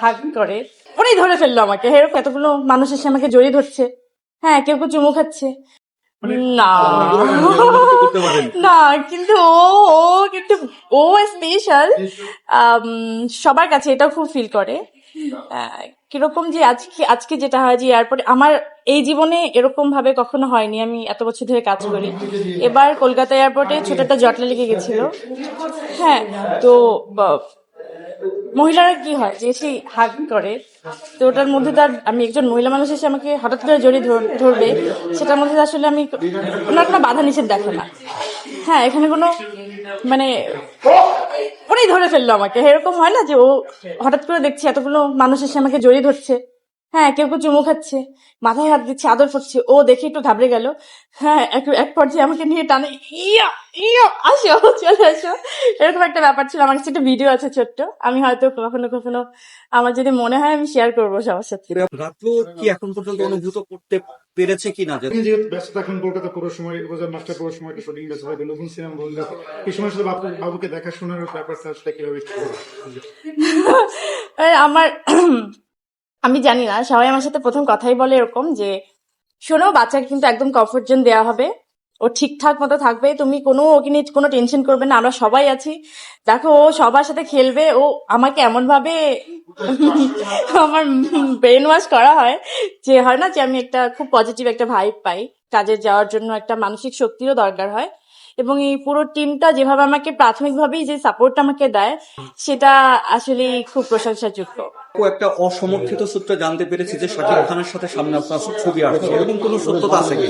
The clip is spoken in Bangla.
হাগ করে। ওরাই ধরে ফেলল আমাকে। এরকম এতগুলো মানুষ এসে আমাকে জড়িয়ে ধরছে। হ্যাঁ কেউ কেউ চুমু খাচ্ছে। না। না কিন্তু ও ও কিন্তু ও স্পেশাল সবার কাছে এটাও খুব ফিল করে। কীরকম যে আজকে আজকে যেটা হয় যে এয়ারপোর্টে আমার এই জীবনে এরকম ভাবে কখনো হয়নি। আমি এত বছর ধরে কাজ করি। এবার কলকাতা এয়ারপোর্টে ছোট একটা জটলা লেগে গেছিল। হ্যাঁ তো মহিলারা কি হয়, যে সেই হাগ করে, তো ওটার মধ্যে তার, আমি একজন মহিলা মানুষ এসে আমাকে হঠাৎ করে জড়িয়ে ধর- ধরবে, সেটার মধ্যে আসলে আমি ওনার কোনো বাধা নিষেধ দেখে না। হ্যাঁ এখানে কোনো মানে ওরাই ধরে ফেলল আমাকে। এরকম হয় না যে ও হঠাৎ করে দেখছি, এতগুলো মানুষ এসে আমাকে জড়িয়ে ধরছে। হ্যাঁ কেউ কেউ চুমু খাচ্ছে মাথায় হাত দিচ্ছে আদর করছে। ও দেখে একটু ঘাবড়ে গেল। হ্যাঁ এক এক পর্যায়ে আমাকে নিয়ে টানে ইয়া ইয়া আসো চলে আসো। এরকম একটা ব্যাপার ছিল। আমার কাছে একটা ভিডিও আছে ছোট্ট। আমি হয়তো কখনো কখনো আমার যদি মনে হয় আমি শেয়ার করব সবার সাথে। কি এখন পর্যন্ত অনুভূত করতে পেরেছে কিনা? যে আপনি যে ব্যস্ত থাকেন কলকাতা পুরো সময় মাস্টার পুরো সময় শুটিং ব্যস্ত সিনেমা এই সময় আসলে বাবু বাবুকে দেখাশোনার ব্যাপারটা আসলে কীভাবে একটু আমার আমি জানি না, সবাই আমার সাথে প্রথম কথাই বলে এরকম যে, শোনো বাচ্চাকে কিন্তু একদম কমফোর্ট জোন দেওয়া হবে। ও ঠিকঠাক মতো থাকবে, তুমি কোনো ওকে নিয়ে কোনো টেনশন করবে না, আমরা সবাই আছি। দেখো, ও সবার সাথে খেলবে, ও আমাকে এমন ভাবে আমার ব্রেন ওয়াশ করা হয় যে, হয় না যে আমি একটা খুব পজিটিভ একটা ভাইব পাই। কাজে যাওয়ার জন্য একটা মানসিক শক্তিরও দরকার হয়। এবং এই পুরো টিমটা যেভাবে আমাকে প্রাথমিকভাবেই যে সাপোর্টটা আমাকে দেয় সেটা আসলে খুব প্রশংসাযোগ্য। একটা অসমর্থিত সূত্রে জানতে পেরেছি যে শাকিব খানের সাথে সামনে আপনার ছবি আসছে এরকম কোনো সত্যতা আছে কি?